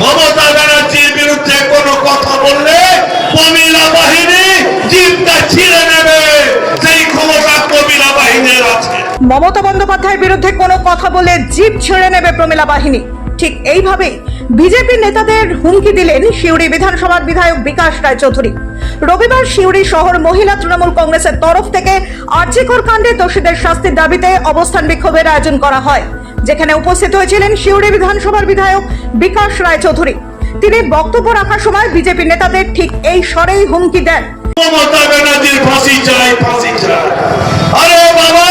মমতা ব্যানার্জির বিরুদ্ধে কথা বললে কমিলা বাহিনী ছিঁড়ে নেবে। সেই ক্ষমতা কমিলা বাহিনীর আছে। মমতা বন্দ্যোপাধ্যায়ের বিরুদ্ধে কোনো কথা বলে জিপ ছেড়ে নেবে প্রমিলা বাহিনী। ঠিক এইভাবে বিজেপি নেতাদের হুমকি দিলেন সিউড়ি বিধানসভার বিধায়ক বিকাশ রায়চৌধুরী। রবিবার সিউড়ি শহর মহিলা তৃণমূল কংগ্রেসের তরফ থেকে আর্জিকর কাণ্ডে দোষীদের শাস্তির দাবিতে অবস্থান বিক্ষোভের আয়োজন করা হয়। যেখানে উপস্থিত হয়েছিলেন সিউড়ি বিধানসভার বিধায়ক বিকাশ রায় চৌধুরী তিনি বক্তব্য রাখার সময় বিজেপি নেতাদের ঠিক এই স্বরেই হুমকি দেন। মমতা ব্যানার্জির ফাঁসি চাই ফাঁসি চাই। আরে বাবা,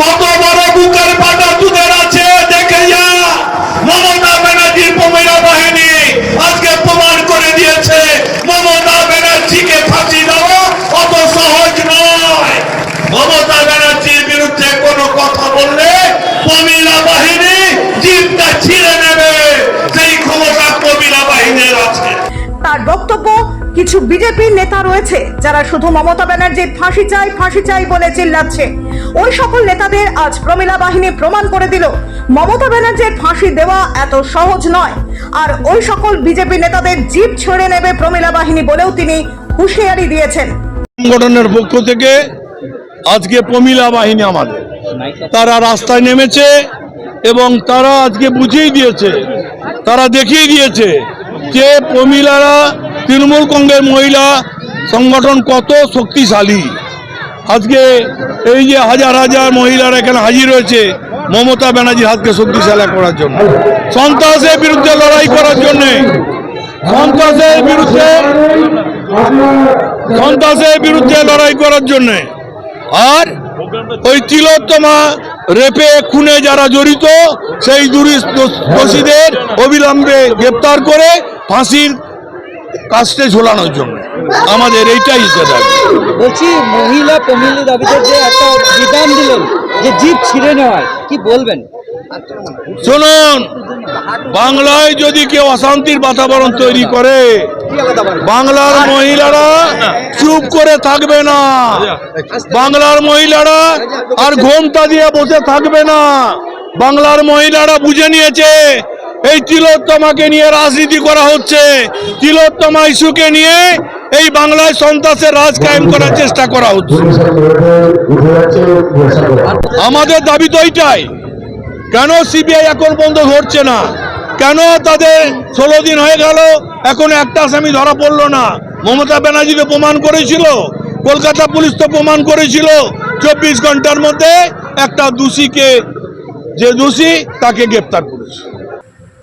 কত বড় বুকের পাটা তোদের আছে দেখে যা মমতা ব্যানার্জির কমিলা বাহিনী আজকে প্রমাণ করে দিয়েছে মমতা ব্যানার্জিকে ফাঁসি দেওয়া অত সহজ নয় মমতা ব্যানার্জির বিরুদ্ধে কোনো কথা বললে কমিলা বাহিনী জিপটা ছিঁড়ে নেবে সেই ক্ষমতা কমিলা বাহিনীর আছে তার বক্তব্য কিছু বিজেপি নেতা রয়েছে যারা শুধু মমতা ব্যানার্জির ফাঁসি চাই ফাঁসি চাই বলে চিল্লাচ্ছে। ওই সকল নেতাদের আজ প্রমিলা বাহিনী প্রমাণ করে দিল, মমতা ব্যানার্জির ফাঁসি দেওয়া এত সহজ নয়। আর ওই সকল বিজেপি নেতাদের জিপ ছেড়ে নেবে প্রমিলা বাহিনী বলেও তিনি হুঁশিয়ারি দিয়েছেন। সংগঠনের পক্ষ থেকে আজকে প্রমিলা বাহিনী আমাদের। তারা রাস্তায় নেমেছে এবং তারা আজকে বুঝিয়ে দিয়েছে, তারা দেখিয়ে দিয়েছে যে প্রমিলারা তৃণমূল কংগ্রেস মহিলা সংগঠন কত শক্তিশালী। আজকে এই যে হাজার হাজার মহিলারা এখানে হাজির হয়েছে মমতা ব্যানার্জির হাতকে শক্তিশালী করার জন্য। সন্ত্রাসের বিরুদ্ধে লড়াই করার জন্যে। সন্ত্রাসের বিরুদ্ধে সন্ত্রাসের বিরুদ্ধে লড়াই করার জন্য। আর ওই তিলোত্তমা রেপে খুনে যারা জড়িত, সেই দুরি- দোষ- দোষীদের অবিলম্বে গ্রেপ্তার করে ফাঁসির কাস্টে ঝোলানোর জন্য। আমাদের এইটাই ইচ্ছে বলছি মহিলা কমিলি দাবিতে যে একটা বিধান দিলেন যে জিপ ছিঁড়ে নেওয়ার কি বলবেন? শুনুন বাংলায় যদি কেউ অশান্তির বাতাবরণ তৈরি করে বাংলার মহিলারা চুপ করে থাকবে না। বাংলার মহিলারা আর ঘোমটা দিয়ে বসে থাকবে না। বাংলার মহিলারা বুঝে নিয়েছে এই তিলোত্তমাকে নিয়ে রাজনীতি করা হচ্ছে। তিলোত্তমা ইস্যুকে নিয়ে এই বাংলায় সন্ত্রাসের রাজ কায়েম করার চেষ্টা করা হচ্ছে। আমাদের দাবি তো এইটাই। কেন সিবিআই এখন পর্যন্ত ধরছে না? কেন তাদের ষোলো দিন হয়ে গেল, এখন একটা আসামি ধরা পড়ল না? মমতা ব্যানার্জি তো প্রমাণ করেছিল, কলকাতা পুলিশ তো প্রমাণ করেছিল। চব্বিশ ঘণ্টার মধ্যে একটা দোষীকে যে দোষী তাকে গ্রেপ্তার করেছে।